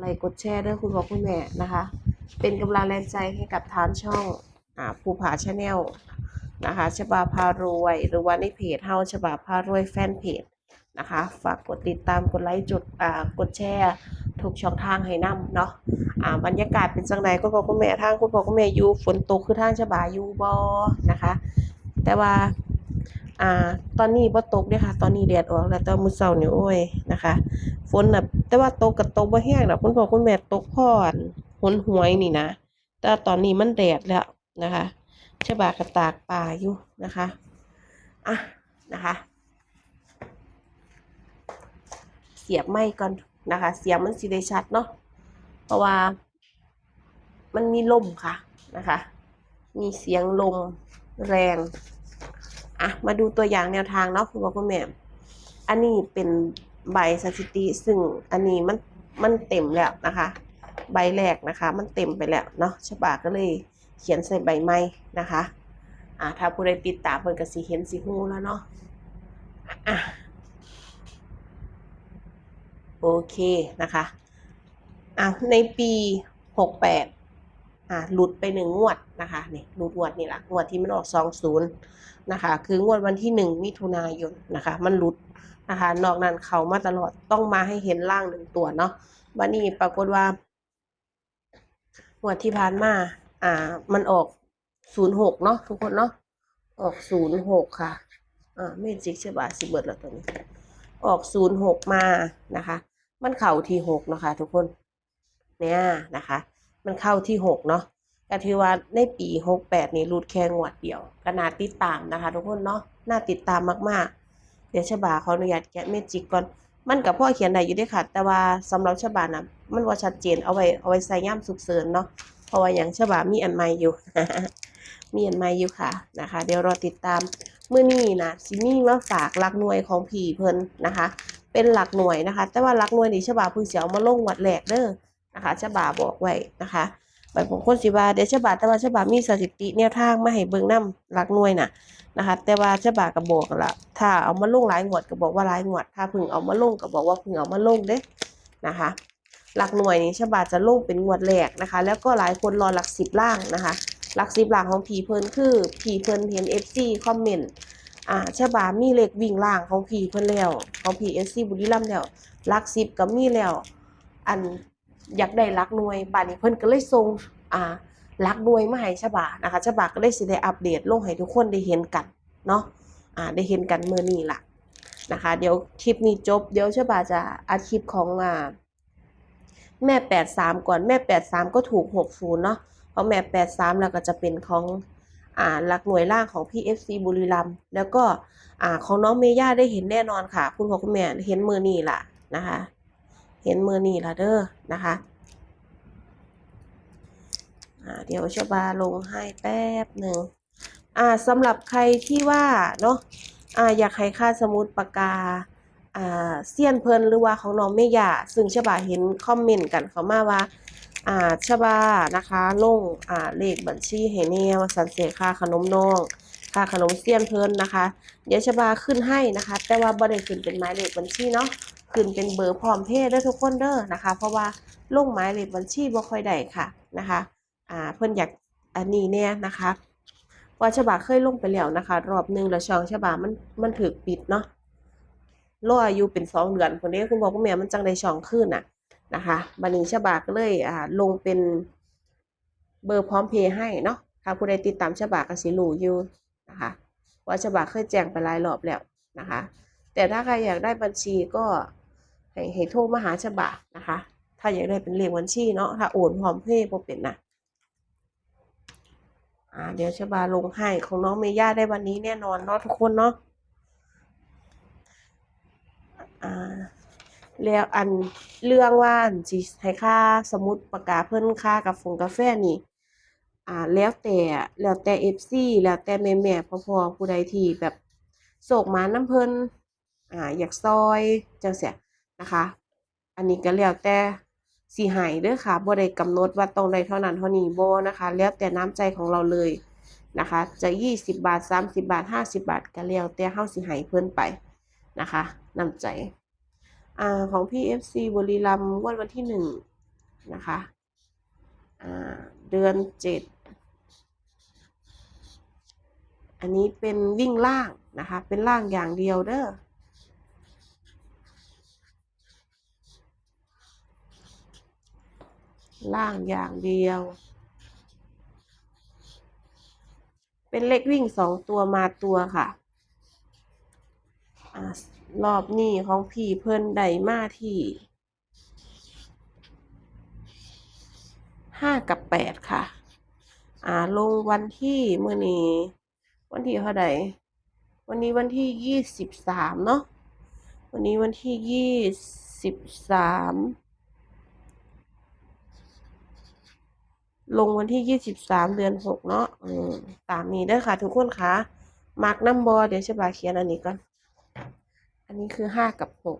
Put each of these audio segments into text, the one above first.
ไลค์กดแชร์ด้วยคุณพ่อคุณแม่นะคะ เป็นกำลังแรงใจให้กับทางช่องอ่าภูผาชาแนลนะคะฉบาพารวย หรือว่าในเพจเฮาฉบาพารวยแฟนเพจนะคะ ฝากกดติดตามกดไลค์จุดอ่ากดแชร์ทุกช่องทางให้นํเนาะอ่าบรรยากาศเป็นจังไดคุณพ่อคุณแม่ทางคุณพ่อคุณแม่อยู่ฝนตกคือทางฉบาอยู่บ่นะคะ แต่ว่า อ่า ตอนนี้บ่ตกเด้อค่ะ ตอนนี้แดดออกแล้วแต่มื้อเช้านี่โอ้ยนะคะ ฝนน่ะแต่ว่าตกก็ตกบ่แห้งดอกคุณพ่อคุณแม่ตกพออั่นหนหวยนี่นะ แต่ตอนนี้มันแดดแล้วนะคะชบากระตากป่าอยู่นะคะ อะ นะคะ เสียบไม้ก่อนนะคะ เสียงมันสิได้ชัดเนาะ เพราะว่ามันมีลมค่ะนะคะ มีเสียงลมแรง อะมาดูตัวอย่างแนวทางเนาะคุณพ่อคุณแม่อันนี้เป็นใบสถิติ ซึ่งอันนี้มันมันเต็มแล้วนะคะ ใบแรกนะคะ มันเต็มไปแล้วเนาะฉบาก็เลยเขียนใส่ใบไม้นะคะอ่าถ้าผู้ใดติดตามเพิ่นก็สิเห็นสิฮู้แล้วเนาะอะโอเคนะคะอะในปีหกแปด อ่าหลุดไปหนึ่งงวดนะคะนี่หลุดงวดนี่แหละงวดที่มันออกสองศูนย์นะคะ คืองวดวันที่หนึ่งมิถุนายนนะคะ มันหลุดนะคะ นอกนั้นเขามาตลอดต้องมาให้เห็นล่างหนึ่งตัวเนาะวันนี้ปรากฏว่างวดที่ผ่านมาอ่า มันออกศูนย์หกเนาะทุกคนเนาะออกศูนย์หกค่ะอ่าเมจิกใช่บาสิเบิร์ดแล้วตัวนี้ ออกศูนย์หกมานะคะ มันเข่าทีหกนะคะ ทุกคน เนี่ยนะคะ มันเข้าที่หกเนาะก็ถือว่าในปีหกแปดนี่รูดแค่งวดเดียวก็น่าติดตามนะคะ ทุกคนเนาะน่าติดตามมากๆ เดี๋ยวฉบาขออนุญาตแกะเมจิกก่อนมันกับพ่อเขียนได้อยู่ด้วยค่ะ แต่ว่าสำหรับฉบานะมันว่าชัดเจนเอาไว้เอาไว้ใส่ย่ำสุกเสริญเนาะเพราะว่าอย่างฉบามีอันใหม่อยู่มีอันใหม่อยู่ค่ะนะคะ เดี๋ยวรอติดตามมื้อนี้นะซิมี่มาฝากหลักหน่วยของผีเพิ่นนะคะ เป็นหลักหน่วยนะคะ แต่ว่าหลักหน่วยนี่ฉบาเพิ่งสิเอามาลงวัดแรกเด้อ นะคะฉบาบอกไว้นะคะบางคนสิวาเดี๋ยวฉบาแต่ว่าฉบามีสถิติแนวทางมาให้เบิ่งนํหลักหน่วยน่ะนะคะแต่ว่าฉบาก็บอกละถ้าเอามาลงหลายงวดก็บอกว่าหลายงวด ถ้าพิ่งเอามาลงก็บอกว่าพิ่งเอามาลงเด้นะคะ หลักหน่วยนี้ฉบาจะลงเป็นงวดแรกนะคะ แล้วก็หลายคนรอหลักสิบล่างนะคะ หลักสิบล่างของผีเพิ่นคือผีเพิ่นเห็น FC คอมเมนต์อ่าฉบามีเลขวิ่งล่างของผีเพิ่นแล้วของผี FC บุรีรัมย์แล้วหลักสิบก็มีแล้วอัน อยากได้ลักหน่วยบัดนี้เพิ่นก็เลยส่งอ่าลักหน่วยมาให้ฉบานะคะฉบาก็เลยสิได้อัปเดตลงให้ทุกคนได้เห็นกันเนาะอ่าได้เห็นกันมื้อนี้ล่ะนะคะ เดี๋ยวคลิปนี้จบ เดี๋ยวฉบาจะอัดคลิปของอ่าแม่แปดสามก่อนแม่แปดสามก็ถูกหกศูนย์เนาะเพราะแม่แปดสามแล้วก็จะเป็นของอ่าหลักหน่วยล่างของพี่เอฟซีบุรีรัมย์แล้วก็อ่าของน้องเมย่าได้เห็นแน่นอนค่ะ คุณพ่อคุณแม่เห็นมือนี่ล่ะนะคะ เห็นมือนี่ละเด้อนะคะเดี๋ยวชบาลงให้แป๊บหนึ่งอ่าสำหรับใครที่ว่าเนาะอ่าอยากให้ค่าสมุดปากกาอ่าเซียนเพลินหรือว่าของน้องเมย่าซึ่งฉบาเห็นคอมเมนต์กันเข้ามาว่าอ่าฉบานะคะลงอ่าเลขบัญชีให้แน่ว่าสันเสียค่าขนมน้องค่าขนมเซียนเพลินนะคะ เดี๋ยวฉบาขึ้นให้นะคะ แต่ว่าบ่ได้ขึ้นเป็นหมายเลขบัญชีเนาะ ขึ้นเป็นเบอร์พร้อมเพย์เด้อทุกคนเด้อนะคะ เพราะว่าลงหมายเลขบัญชีบ่ค่อยได้ค่ะนะคะอ่าเพิ่นอยากอันนี้เนี่ยนะคะว่าฉบาเคยลงไปแล้วนะคะ รอบหนึงแล้วช่องฉบามันมันถูกปิดเนาะรออายุเป็นสองเดือนคนนี้คุณพ่อคุณแม่มันจังได้ช่องขึ้นน่ะนะคะบันนี้ฉบาก็เลยอ่าลงเป็นเบอร์พร้อมเพย์ให้เนาะถ้าผู้ใดติดตามฉบาก็สิรู้อยู่นะคะว่าฉบาเคยแจ้งไปหลายรอบแล้วนะคะ แต่ถ้าใครอยากได้บัญชีก็ ให้ให้โทรมาหาฉบานะคะ ถ้าอยากได้เป็นเลขบัญชีเนาะถ้าโอนพร้อมเพย์บ่เป็นนะอ่าเดี๋ยวฉบาลงให้ของน้องเมย่าได้วันนี้แน่นอนเนาะทุกคนเนาะอ่าแล้วอันเรื่องว่าอันสิให้ค่าสมุดปากกาเพิ่นค่ากาแฟงกาแฟนี่อ่าแล้วแต่แล้วแต่ FC แล้วแต่แม่ๆพ่อๆผู้ใดที่แบบโศกหมาน้ำเพิ่นอ่าอยากซอยจังซี้ นะคะ อันนี้ก็แล้วแต่สิให้เด้อค่ะบ่ได้กำหนดว่าต้องได้เท่านั้นเท่านี้บ่นะคะแล้วแต่น้ำใจของเราเลยนะคะ จะ 20 บาท 30 บาท 50 บาทก็แล้วแต่เฮาสิให้เพิ่นไปนะคะน้ำใจอ่าของพี่ FC บุรีรัมย์งวดวันที่หนึ่งนะคะอ่าเดือนเจ็ดอันนี้เป็นวิ่งล่างนะคะ เป็นล่างอย่างเดียวเด้อ ล่างอย่างเดียว เป็นเลขวิ่งสองตัวมาตัวค่ะอรอบนี้ของพี่เพิ่นได้มาที่ห้ากับแปดค่ะ อ่า ลงวันที่เมื่อนี้ วันที่เท่าไหร่วันนี้วันที่ยี่สิบสามเนาะวันนี้วันที่ยี่สิบสาม ลงวันที่ยี่สิบสามเดือนหกเนาะอืมตามนี้เด้ค่ะทุกคนคะมาร์กน้ำบอเดี๋ยวฉบาเขียนอันนี้ก่อน อันนี้คือห้ากับหก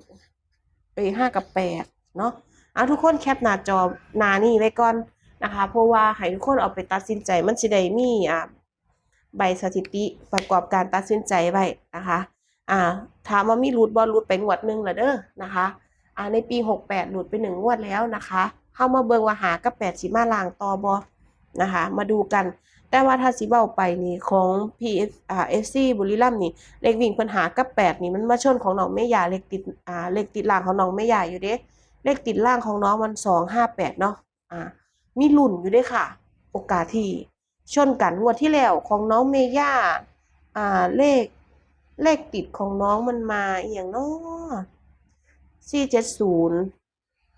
ไปห้ากับแปดเนาะเอาทุกคนแคปหน้าจอหน้านี่ไว้ก่อนนะคะ เพราะว่าให้ทุกคนเอาไปตัดสินใจมันสิได้มีอ่าใบสถิติประกอบการตัดสินใจไว้นะคะ อ่า ถามว่ามีรูดบอลรูดไปงวดหนึ่งหรอเด้อนะคะ อ่าในปีหกแปดหลุดไปหนึ่งงวดแล้วนะคะ เข้ามาเบิงว่าหากับแปดสิมาลางต่อบอนะคะ มาดูกัน แต่ว่าถ้าสิเบ้าไปนี่ของ PS อ่า FC บุรีรัมย์นี่เลขวิ่งเพิ่นหากับแปดนี่มันมาชนของน้องแม่ยาเลขติดอ่าเลขติดล่างของน้องแม่ยาอยู่เด้เลขติดล่างของน้องมันสองห้าแปดเนาะอ่ามีหลุ่นอยู่ด้วยค่ะ โอกาสที่ชนกันงวดที่แล้วของน้องเมย่าอ่าเลขเลขติดของน้องมันมาอย่างเนาะสี่เจ็ดศูนย์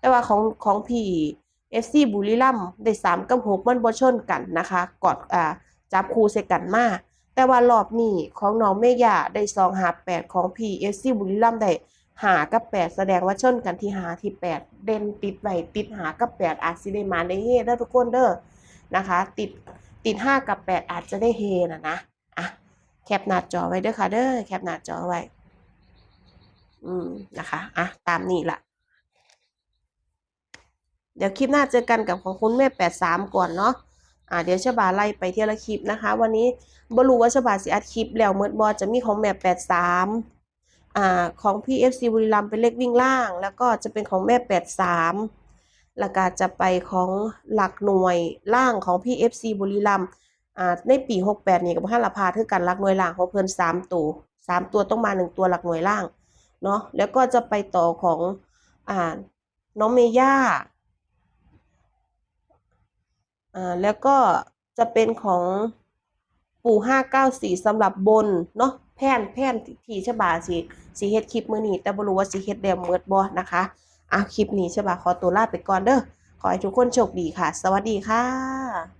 แต่ว่าของของพี่เอฟซีบุรีรัมได้สามกับหกมันบ่ชนกันนะคะกอดอ่าจับคู่ใส่กันมาแต่ว่ารอบนี้ของน้องเมย่าได้สองหาแปดของพี่เอฟซีบุรีรัมได้หากับแปดแสดงว่าชนกันที่หาที่แปดเด่นติดไว้ติดหากับแปดอาจสิได้มาได้เฮเด้อทุกคนเด้อนะคะ ติดติดห้ากับแปดอาจจะได้เฮนะนะอะแคปหน้าจอไว้เด้อค่ะเด้อแคปหน้าจอไว้ อืมนะคะอะตามนี้ละ เดี๋ยวคลิปหน้าเจอกันกับของคุณแม่แปดสามก่อนเนาะอ่าเดี๋ยวชบาไล่ไปเที่ยวละคลิปนะคะ วันนี้บรูว่าชบาสิอัดคลิปแล้วเมื่อบอจะมีของแม่แปดสามอ่าของพี่เอฟซีบุรีรัมเป็นเลขวิ่งล่าง แล้วก็จะเป็นของแม่แปดสามแล้วก็จะไปของหลักหน่วยล่างของพี่เอฟซีบุรีรัมอ่าในปีหกแปดนี่กับห้าละพาคือกันหลักหน่วยล่างของเพิ่นสามตัวสามตัวต้องมาหนึ่งตัวหลักหน่วยล่างเนาะแล้วก็จะไปต่อของอ่าน้องเมย่า อ่าแล้วก็จะเป็นของปู่ห้าเก้าสี่สำหรับบนเนาะแพ่นแพ่นที่ฉบาสีสีเฮ็ดคลิปมือนี้แต่บรู้ว่าสีเฮ็ดแล้วเมิดบอนะคะอะคลิปนี้ฉบาขอตัวลาไปก่อนเด้อขอให้ทุกคนโชคดีค่ะ สวัสดีค่ะ